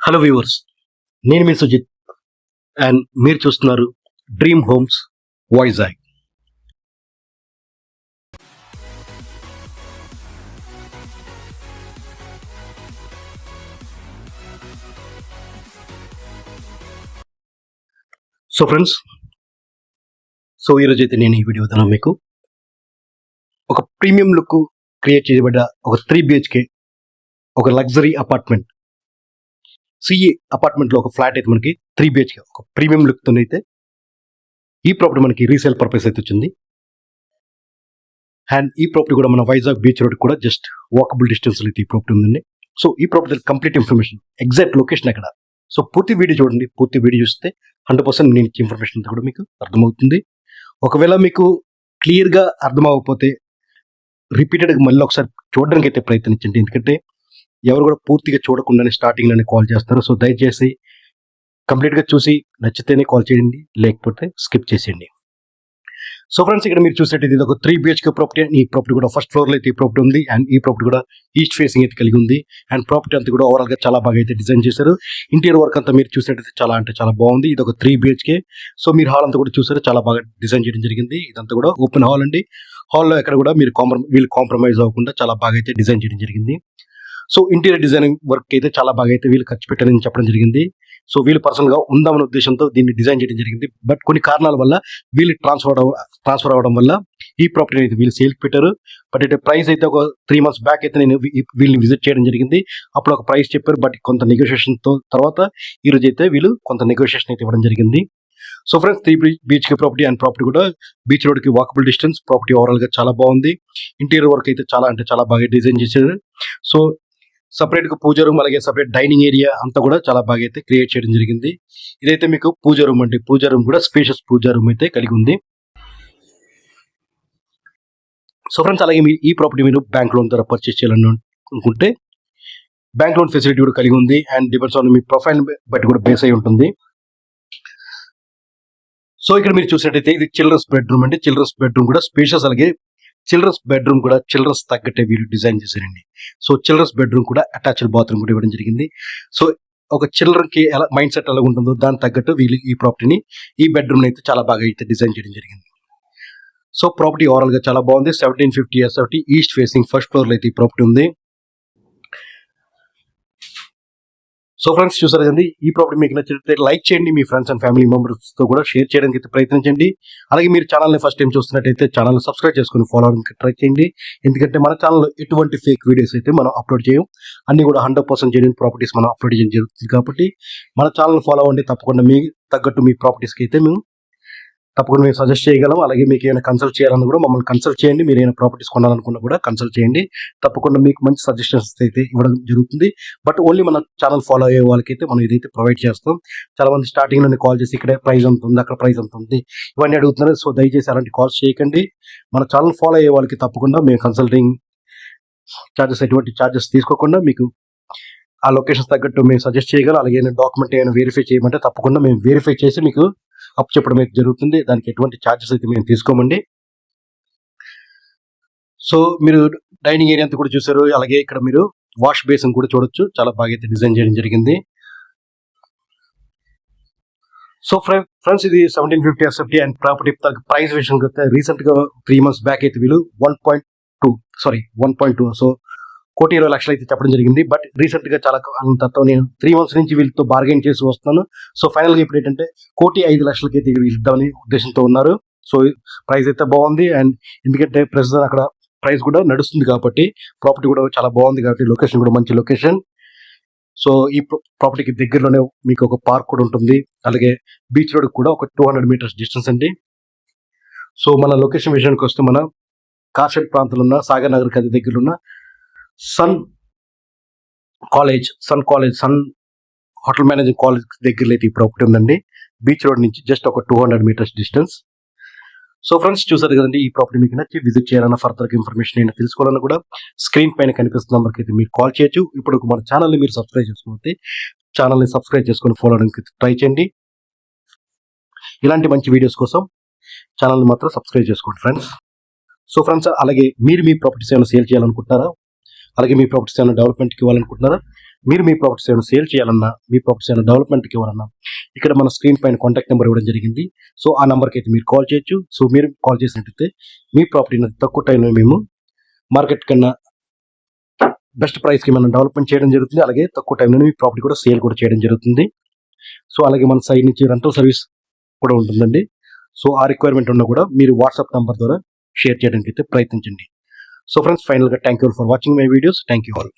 Hello viewers నేను మీ Sujith and మీరు చూస్తున్నారు dream homes Vizag so friends so ఈరోజు అయితే నేను ఈ వీడియో వద్దాను మీకు. ఒక ప్రీమియం లుక్ క్రియేట్ చేయబడ్డ ఒక త్రీ బిహెచ్కే ఒక లగ్జరీ అపార్ట్మెంట్ సిఈ అపార్ట్మెంట్లో ఒక ఫ్లాట్ అయితే మనకి త్రీ బిహెచ్కే ఒక ప్రీమియం లుక్తో అయితే ఈ ప్రాపర్టీ మనకి రీసేల్ పర్పస్ అయితే వచ్చింది. అండ్ ఈ ప్రాపర్టీ కూడా మన వైజాగ్ బీచ్ రోడ్ కూడా జస్ట్ వాకబుల్ డిస్టెన్స్లో అయితే ఈ ప్రాపర్టీ ఉందండి. సో ఈ property complete information exact location ఎక్కడ? సో పూర్తి వీడియో చూడండి పూర్తి వీడియో చూస్తే హండ్రెడ్ పర్సెంట్ నేను ఇచ్చే ఇన్ఫర్మేషన్ అంతా కూడా మీకు అర్థమవుతుంది. ఒకవేళ మీకు క్లియర్గా అర్థం రిపీటెడ్గా మళ్ళీ ఒకసారి చూడడానికి అయితే ప్రయత్నించండి. ఎందుకంటే ఎవరు కూడా పూర్తిగా చూడకుండానే స్టార్టింగ్లోనే కాల్ చేస్తారు. సో దయచేసి కంప్లీట్గా చూసి నచ్చితేనే కాల్ చేయండి లేకపోతే స్కిప్ చేసేయండి. సో ఫ్రెండ్స్ ఇక్కడ మీరు చూసేటది ఇది ఒక త్రీ బిహెచ్కే ప్రాపర్టీ అండ్ ఈ ప్రాపర్టీ కూడా ఫస్ట్ ఫ్లోర్లో అయితే ఈ ప్రాపర్టీ ఉంది. అండ్ ఈ ప్రాపర్టీ కూడా ఈస్ట్ ఫేసింగ్ అయితే కలిగి ఉంది. అండ్ ప్రాపర్టీ అంతా కూడా ఓవరాల్గా చాలా బాగా అయితే డిజైన్ చేశారు. ఇంటీరియర్ వర్క్ అంతా మీరు చూసేటైతే చాలా అంటే చాలా బాగుంది. ఇది ఒక త్రీ బిహెచ్కే. సో మీరు హాల్ అంతా కూడా చూసారు. చాలా బాగా డిజైన్ చేయడం జరిగింది. ఇదంతా కూడా ఓపెన్ హాల్ అండి. హాల్లో ఎక్కడ కూడా మీరు కాంప్రమ వీళ్ళు కాంప్రమైజ్ అవ్వకుండా చాలా బాగా అయితే డిజైన్ చేయడం జరిగింది. సో ఇంటీరియర్ డిజైనింగ్ వర్క్ అయితే చాలా బాగా అయితే వీళ్ళు ఖర్చు పెట్టారని చెప్పడం జరిగింది. సో వీళ్ళు పర్సనల్గా ఉందామనే ఉద్దేశంతో దీన్ని డిజైన్ చేయడం జరిగింది. బట్ కొన్ని కారణాల వల్ల వీళ్ళు ట్రాన్స్ఫర్ ట్రాన్స్ఫర్ అవ్వడం వల్ల ఈ ప్రాపర్టీ అయితే వీళ్ళు సేల్కి పెట్టారు. బట్ అయితే ప్రైస్ అయితే ఒక త్రీ మంత్స్ బ్యాక్ అయితే నేను వీళ్ళని విజిట్ చేయడం జరిగింది. అప్పుడు ఒక ప్రైస్ చెప్పారు. బట్ కొంత నెగోషియేషన్తో తర్వాత ఈ రోజు అయితే వీళ్ళు కొంత నెగోషియేషన్ అయితే ఇవ్వడం జరిగింది. సో ఫ్రెండ్స్ త్రీ బీచ్కి ప్రాపర్టీ అండ్ ప్రాపర్టీ కూడా బీచ్ రోడ్కి వాకబుల్ డిస్టెన్స్ ప్రాపర్టీ ఓవరాల్గా చాలా బాగుంది. ఇంటీరియర్ వర్క్ అయితే చాలా అంటే చాలా బాగా డిజైన్ చేశారు. సో సపరేట్గా పూజ రూమ్ అలాగే సపరేట్ డైనింగ్ ఏరియా అంతా కూడా చాలా బాగా అయితే క్రియేట్ చేయడం జరిగింది. ఇదైతే మీకు పూజ రూమ్ అండి. పూజ రూమ్ కూడా స్పేషియస్ పూజ రూమ్ అయితే కలిగి ఉంది. సో ఫ్రెండ్స్ అలాగే మీరు ఈ ప్రాపర్టీ మీరు బ్యాంక్ లోన్ ద్వారా పర్చేస్ చేయాలని అనుకుంటే బ్యాంక్ లోన్ ఫెసిలిటీ కూడా కలిగి ఉంది. అండ్ డిపెండ్స్ ఆన్ మీ ప్రొఫైల్ బట్టి కూడా బేస్ అయి ఉంటుంది. సో ఇక్కడ మీరు చూసినట్టయితే ఇది చిల్డ్రన్స్ బెడ్రూమ్ అండి. చిల్డ్రన్స్ బెడ్రూమ్ కూడా స్పేషియస్ అలాగే చిల్డ్రన్స్ బెడ్రూమ్ కూడా చిల్డ్రన్స్ తగ్గట్టే వీళ్ళు డిజైన్ చేశారండి. సో చిల్డ్రన్స్ బెడ్రూమ్ కూడా అటాచ్డ్ బాత్రూమ్ కూడా ఇవ్వడం జరిగింది. సో ఒక చిల్డ్రన్కి ఎలా మైండ్ సెట్ ఎలా ఉంటుందో దానికి తగ్గట్టు వీళ్ళు ఈ ప్రాపర్టీని ఈ బెడ్రూమ్ని అయితే చాలా బాగా అయితే డిజైన్ చేయడం జరిగింది. సో ప్రాపర్టీ ఓవరాల్గా చాలా బాగుంది. సెవెంటీన్ ఫిఫ్టీ ఇయర్స్ ఒకటి ఈస్ట్ ఫేసింగ్ ఫస్ట్ ఫ్లోర్లో అయితే ఈ ప్రాపర్టీ ఉంది. సో ఫ్రెండ్స్ చూసారు కదండి ఈ ప్రాపర్టీ మీకు నచ్చితే లైక్ చేయండి. మీ ఫ్రెండ్స్ అండ్ ఫ్యామిలీ మెంబర్స్తో కూడా షేర్ చేయడానికి అయితే ప్రయత్నించండి. అలాగే మీరు ఛానల్ని ఫస్ట్ టైం చూస్తున్నట్టయితే ఛానల్ సబ్స్క్రైబ్ చేసుకుని ఫాలో అవడానికి ట్రై చేయండి. ఎందుకంటే మన ఛానల్లో ఎటువంటి ఫేక్ వీడియోస్ అయితే మనం అప్లోడ్ చేయం అన్ని కూడా హండ్రెడ్ పర్సెంట్ జెన్యున్ ప్రాపర్టీస్ మనం అప్లోడ్ చేయడం జరుగుతుంది కాబట్టి మన ఛానల్ ఫాలో అవ్వండి. తప్పకుండా మీ తగ్గట్టు మీ ప్రాపర్టీస్కి అయితే మేము తప్పకుండా మేము సజెస్ట్ చేయగలం అలాగే మీకు ఏమైనా కన్సల్ట్ చేయాలన్నా కూడా మమ్మల్ని కన్సల్ట్ చేయండి. మీరు ఏమైనా ప్రాపర్టీస్ కొనాలనుకున్నా కూడా కన్సల్ట్ చేయండి. తప్పకుండా మీకు మంచి సజెషన్స్ అయితే ఇవ్వడం జరుగుతుంది. బట్ ఓన్లీ మన ఛానల్ ఫాలో అయ్యే వాళ్ళకైతే మనం ఇదైతే ప్రొవైడ్ చేస్తాం. చాలా మంది స్టార్టింగ్లోనే కాల్ చేసి ఇక్కడ ప్రైస్ ఎంత ఉంది అక్కడ ప్రైస్ ఎంత ఉంది ఇవన్నీ అడుగుతున్నారు. సో దయచేసి అలాంటి కాల్స్ చేయకండి. మన ఛానల్ ఫాలో అయ్యే వాళ్ళకి తప్పకుండా మేము కన్సల్టింగ్ చార్జెస్ ఎటువంటి చార్జెస్ తీసుకోకుండా మీకు ఆ లొకేషన్స్ తగ్గట్టు మేము సజెస్ట్ చేయగలం. అలాగే డాక్యుమెంట్ ఏమైనా వెరిఫై చేయమంటే తప్పకుండా మేము వెరిఫై చేసి మీకు అప్ చెప్పడం అయితే జరుగుతుంది. దానికి ఎటువంటి ఛార్జెస్ అయితే మేము తీసుకోమండి. సో మీరు డైనింగ్ ఏరియా అంతా కూడా చూసారు అలాగే ఇక్కడ మీరు వాష్ బేసిన్ కూడా చూడొచ్చు. చాలా బాగా అయితే డిజైన్ చేయడం జరిగింది. సో ఫ్రెండ్స్ ఇది seventeen fifty SFT and property price విషయం రీసెంట్గా త్రీ మంత్స్ బ్యాక్ అయితే వీళ్ళు one point two sorry one point two so కోటి ఇరవై లక్షలు అయితే చెప్పడం జరిగింది. బట్ రీసెంట్గా చాలా అంతతో నేను త్రీ మంత్స్ నుంచి వీళ్ళతో బార్గెన్ చేసి వస్తున్నాను. సో ఫైనల్గా ఇప్పుడు ఏంటంటే కోటి ఐదు లక్షలకి అయితే వీళ్ళు ఇద్దామని ఉద్దేశంతో ఉన్నారు. సో ప్రైస్ అయితే బాగుంది. అండ్ ఎందుకంటే ప్రస్తుతం అక్కడ ప్రైస్ కూడా నడుస్తుంది కాబట్టి ప్రాపర్టీ కూడా చాలా బాగుంది కాబట్టి లొకేషన్ కూడా మంచి లొకేషన్ సో ఈ ప్రాపర్టీకి దగ్గరలోనే మీకు ఒక పార్క్ కూడా ఉంటుంది. అలాగే బీచ్ రోడ్ కూడా ఒక టూ హండ్రెడ్ మీటర్స్ డిస్టెన్స్ అండి. సో మన లొకేషన్ విషయానికి వస్తే మన కార్షెడ్ ప్రాంతంలో ఉన్న సాగర్ నగర్ కది దగ్గర ఉన్న Sun college Sun college Sun hotel managing college దగ్గరలో అయితే ఈ ప్రాపర్టీ ఉందండి. బీచ్ రోడ్ నుంచి జస్ట్ ఒక two hundred meters distance so friends చూసారు కదండి ఈ ప్రాపర్టీ మీకు నచ్చి విజిట్ చేయాలన్న ఫర్దర్ ఇన్ఫర్మేషన్ నేను తెలుసుకోవాలన్నా కూడా స్క్రీన్ పైన కనిపిస్తున్న నెంబర్కి అయితే మీరు కాల్ చేయొచ్చు. ఇప్పుడు మన ఛానల్ని మీరు సబ్స్క్రైబ్ చేసుకోకపోతే ఛానల్ని సబ్స్క్రైబ్ చేసుకొని ఫాలో అవడానికి ట్రై చేయండి. ఇలాంటి మంచి వీడియోస్ కోసం ఛానల్ని మాత్రం సబ్స్క్రైబ్ చేసుకోండి ఫ్రెండ్స్ సో ఫ్రెండ్స్ అలాగే మీరు మీ ప్రాపర్టీస్ ఏమైనా సేల్ చేయాలనుకుంటున్నారా? అలాగే మీ ప్రాపర్టీస్ ఏమైనా డెవలప్మెంట్కి ఇవ్వాలనుకుంటున్నారా? మీరు మీ ప్రాపర్టీస్ ఏమైనా సేల్ చేయాలన్నా మీ ప్రాపర్టీస్ ఏమైనా డెవలప్మెంట్కి ఇవ్వాలన్నా ఇక్కడ మన స్క్రీన్ పైన కాంటాక్ట్ నెంబర్ ఇవ్వడం జరిగింది. సో ఆ నెంబర్కి అయితే మీరు కాల్ చేయొచ్చు. సో మీరు కాల్ చేసినట్టయితే మీ ప్రాపర్టీని తక్కువ టైంలో మేము మార్కెట్ కన్నా బెస్ట్ ప్రైస్కి మనం డెవలప్మెంట్ చేయడం జరుగుతుంది. అలాగే తక్కువ టైంలో మీ ప్రాపర్టీ కూడా సేల్ కూడా చేయడం జరుగుతుంది. సో అలాగే మన సైడ్ నుంచి రెంటల్ సర్వీస్ కూడా ఉంటుందండి. సో ఆ రిక్వైర్మెంట్ ఉన్నా కూడా మీరు వాట్సాప్ నెంబర్ ద్వారా షేర్ చేయడానికి అయితే ప్రయత్నించండి. సో ఫ్రెండ్స్ ఫైనల్గా thank you for watching my videos thank you all